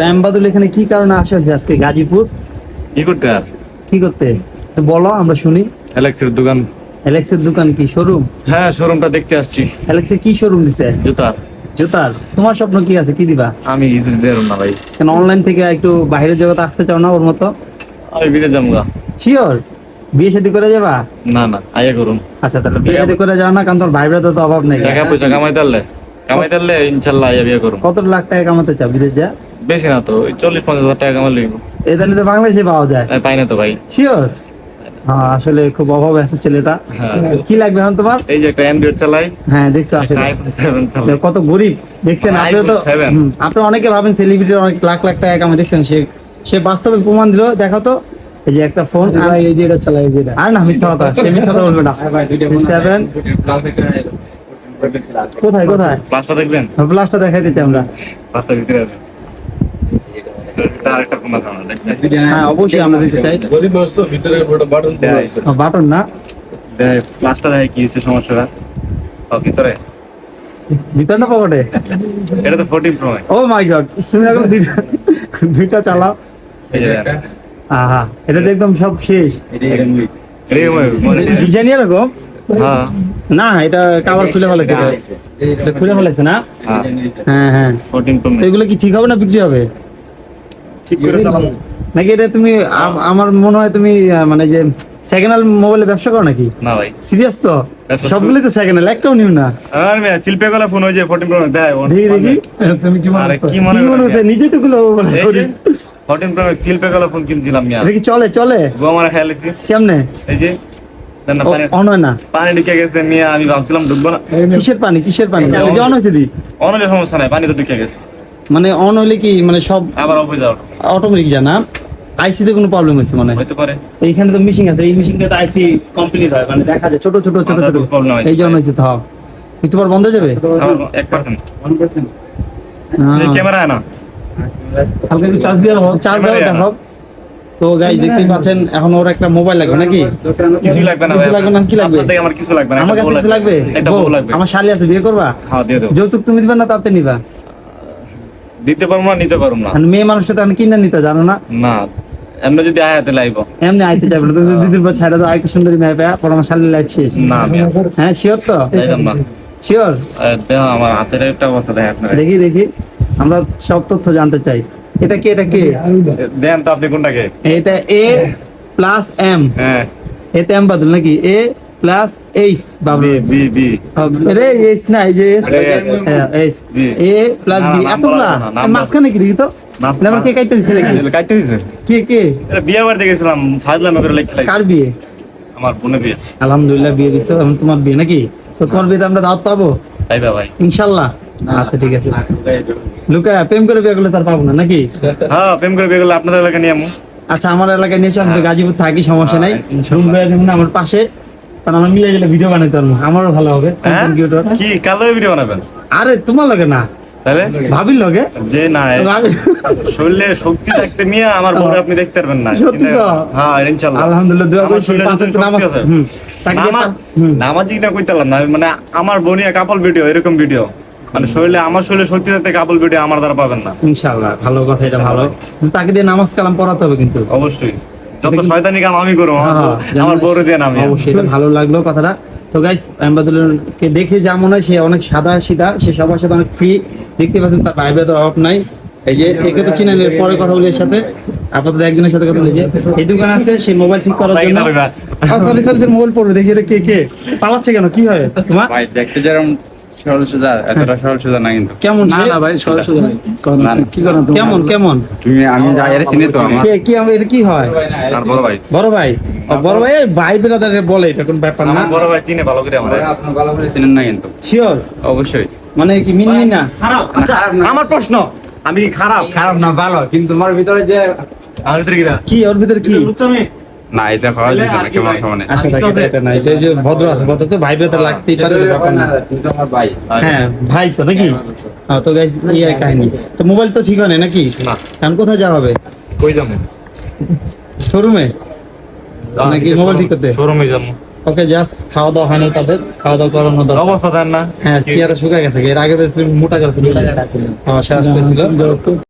তো এমবাদুল এখানে কি কারণে আসা হয়েছে আজকে গাজীপুর? কি করতে আর? কি করতে? তো বলো আমরা শুনি। অ্যালেক্সের দোকান। অ্যালেক্সের দোকান কি? শোরুম? হ্যাঁ শোরুমটা দেখতে আসছি। অ্যালেক্সের কি শোরুম দিছে? জুতার। জুতার? তোমার স্বপ্ন কি আছে? কি দিবা? আমি কিছু দিতে পারব না ভাই কেন অনলাইন থেকে একটু বাইরের জগতে আসতে চাও না ওর মতো? আমি বিদেশ যাব শিওর বিয়ে শাদী করে যাবা? না না আয়া করুন আচ্ছা তাহলে বিয়ে শাদী করে যাও না কারণ তোর ভাই ব্রাদার তো অভাব নেই। টাকা পয়সা কামাইতে পারলে কামাইতে পারলে ইনশাল্লাহ আয়া বিয়ে করুন কত লাখ টাকা কামাতে চাও বিদেশ যা? বেশি না তো ওই চল্লিশ পঞ্চাশ হাজার টাকা কামাই লিখব। এই তাহলে তো বাংলাদেশে পাওয়া যায়। পাই না তো ভাই। শিওর হ্যাঁ আসলে খুব অভাব আছে ছেলেটা। হ্যাঁ। কি লাগবে এখন তোমার? এই যে একটা অ্যান্ড্রয়েড চালাই। হ্যাঁ দেখছ আসলে। কত গরিব। দেখছেন আপনি তো আপনি অনেকে ভাবেন সেলিব্রিটি অনেক লাখ লাখ টাকা দেখছেন সে সে বাস্তবে প্রমাণ দিল। দেখো তো এই যে একটা ফোন ভাই এই যে এটা চালাই এই যে এটা। আর না মিথ্যা কথা সে মিথ্যা কথা বলবে না। ভাই দুইটা সেভেন কোথায় কোথায়? দেখবেন? প্লাসটা দেখাইতে চাই আমরা। ভিতরে আছে আরেকটা ফোন আছে আমার দেখবেন হ্যাঁ অবশ্যই আমরা দিতে চাই। গরিব মানুষ ভিতরে ওটা বাটন বাটন না দেখ ক্লাসটা কি হচ্ছে সমস্যাটা? ও, ভিতরে? ভিতরটা পকেটে? এটা তো fourteen pro oh my God তুমি এখন দুইটা দুইটা চালাও। আহা এটা তো একদম সব শেষ। ডিজাইন এরকম হ্যাঁ। না এটা কাভার খুলে ফেলেছে। এটা খুলে ফেলেছে। না? হ্যাঁ। হ্যাঁ হ্যাঁ। এগুলো কি ঠিক হবে না বিক্রি হবে? ঠিক করে চালাবো। নাকি এটা তুমি আমার মনে হয় তুমি মানে যে সেকেন্ড হ্যান্ড মোবাইলে ব্যবসা করো নাকি? না ভাই। সিরিয়াস তো? তো সেকেন্ড হ্যান্ড একটাও নিও না। আর মেয়ে শিল্পে গলা ফোন হয়েছে ফোরটিন প্রো দেয় দেখি দেখি। তুমি কি মনে কি মনে হচ্ছে? নিজে টুকু লোক বলে ফোরটিন প্রো শিল্পে গলা ফোন কিনছিলাম মিয়া কি চলে চলে। গো আমার কেমনে? এই যে পানি অন না? পানি ঢুকে গেছে মিয়া আমি ভাবছিলাম ঢুকবো না। কিসের পানি? কিসের পানি? অন হয়েছে দি? অনলে সমস্যা নাই পানি তো ঢুকে গেছে। মানে অন হইলে কি মানে সব আবার অফ হয়ে যাও অটোমেটিক জানা আইসিতে কোনো প্রবলেম হয়েছে মনে হইতে পারে। এইখানে তো মিশিং আছে এই মিশিংটা তো আইসি কমপ্লিট হয় মানে দেখা যায় ছোট ছোট ছোট ছোট। problem হয়েছে। এই জন্য হয়েছে তো হ্যাঁ। একটু পর বন্ধ হয়ে যাবে? এক পার্সেন্ট হ্যাঁ। ক্যামেরা না হালকা একটু চার্জ দিয়ে চার্জ দাও দেখো। তো গাইজ দেখতেই পাচ্ছেন এখন ওর একটা মোবাইল লাগবে নাকি? কিছুই লাগবে না কিছু লাগবে না, কি লাগবে? আপনার থেকে আমার কিছু লাগবে না আমার কাছে কিছু লাগবে। একটা বউ, লাগবে। আমার শালি আছে বিয়ে করবা? হ্যাঁ দিয়ে দেবো। যৌতুক তুমি দিবে না তাতে নিবা? দিতে পারব না নিতে পারব না। মেয়ে মানুষটা তো এখন কিনে নিতে জানো না? না এমনি যদি আয়াতে লাইব। এমনি আইতে চাইবে না। তুমি যদি দিদির পর ছাড়া তো আরেকটা সুন্দরী মেয়ে পেয়ে লাইফ শেষ। না হ্যাঁ শিওর তো? যাইতাম না। শিওর দেখো আমার হাতের একটা অবস্থা দেখে আপনারা। দেখি দেখি। আমরা সব তথ্য জানতে চাই। এটা কি এটা কি? দেন তো আপনি কোনটাকে? এটা এ প্লাস এম হ্যাঁ। এতে এম বাদল নাকি? এ প্লাস এইচ বাবু। বি বি বি রে এইচ না এই যে এইচ হ্যাঁ, H B A plus B এতগুলা? মাঝখানে কি দেখি তো? কে কাইতে দিছে নাকি? কাটতে দিছে কে কে? এটা বিয়ে ফাজলামে করে লেখা কার বিয়ে? আমার বিয়ে। আলহামদুলিল্লাহ বিয়ে দিছো। এখন তোমার বিয়ে নাকি? তো তোমার বিয়েতে আমরা দাওয়াত পাবো? তাই ভাই। ইনশাল্লাহ। আচ্ছা ঠিক আছে। লুকা প্রেম করে বিয়ে করলে তার পাবো না নাকি? হ্যাঁ প্রেম করে বিয়ে করলে আপনাদের এলাকা নিয়ে আমু। আচ্ছা আমার এলাকায় নিয়েছো আমি গাজীপুর থাকি সমস্যা নাই। রুম ভাই আমার পাশে। আমরা মিলে গেলে ভিডিও বানাইতে পারব। আমারও ভালো হবে। হ্যাঁ? কম্পিউটার কি কালো ভিডিও বানাবেন? আরে তোমার লগে না। তাহলে? ভাবির লগে? যে না শরীরে শক্তি থাকতে নিয়ে আমার বউরে আপনি দেখতে পারবেন না। সত্যি তো? হ্যাঁ ইনশাআল্লাহ আলহামদুলিল্লাহ দোয়া করি পাঁচ ওয়াক্ত নামাজ। হুম নামাজ পাঁচ- হুম। নামাজি না কইতালাম না। মানে আমার বনিয়া কাপল ভিডিও এরকম ভিডিও মানে শরীরে আমার শরীরে শক্তি থাকতে কাপল ভিডিও আমার দ্বারা পাবেন না। ইনশাআল্লাহ ভালো কথা এটা ভালো। তাকে দিয়ে নামাজ কালাম পড়াতে হবে কিন্তু। অবশ্যই। যত শয়তানি কাম আমি করব হ্যাঁ, হ্যাঁ, আমার যেমন- বউরে দিয়ে অবশ্যই এটা ভালো লাগল কথাটা। তো গাইস আহমেদুল্লাহকে দেখে যা মনে হয় সে অনেক সাদা সিধা সে সবার সাথে অনেক ফ্রি দেখতে পাচ্ছেন তার ভাই ব্রাদার অভাব নাই। এই যে একে তো চিনেন এর পরে কথা বলি এর সাথে। আপাতত একজনের সাথে কথা বলি যে এই দোকান আছে সেই মোবাইল ঠিক করার জন্য। সরি সরি মোবাইল পড়বে দেখি এটা কে কে। পালাচ্ছে কেন? কি হয়? তোমার? দেখতে যেরকম সরল সোজা এতটা সরল সোজা না কিন্তু। কেমন না না ভাই সরাসরি সোজা নাই না, না। কি করেন কেমন কেমন? তুমি আমি যা এর চিনি তো আমার। কে কি আমার কি হয়? আর বড় ভাই। বড় ভাই? বড় ভাই ভাই ব্রাদার বলে এটা কোন ব্যাপার না। বড় ভাই চিনে ভালো করে আমার। আপনার ভালো করে চিনেন না কিন্তু। শিওর অবশ্যই। মানে কি মিনমি না? খারাপ। আচ্ছা, না। আমার প্রশ্ন আমি খারাপ? খারাপ না ভালো। কিন্তু তোমার ভিতরে যে আমার ভিতরে কি কি ওর ভিতরে কি? না এটা খাওয়া যেত না কেমন ভাই? আচ্ছা দেখ এটা এটা না যে যে ভদ্র আছে ভদ্র আছে ভাই ব্রাদার লাগতেই পারে ব্যাপার না। তুমি তো আমার ভাই। হ্যাঁ ভাই তো নাকি? হ্যাঁ, তো গাইস ইয়ে কাহিনী। তো মোবাইল তো ঠিক হয় নাকি? না। এখন কোথায় যাওয়া হবে? কই যাব? শোরুমে? নাকি মোবাইল ঠিক করতে? শোরুমে যাব। ওকে জাস্ট খাওয়া দাওয়া হয়নি তাদের। খাওয়া দাওয়া করানো দরকার। অবস্থা দেন না। হ্যাঁ চেয়ারে শুকায় গেছে। এর আগে মোটা করে ছিল। হ্যাঁ সে আসতেছিল।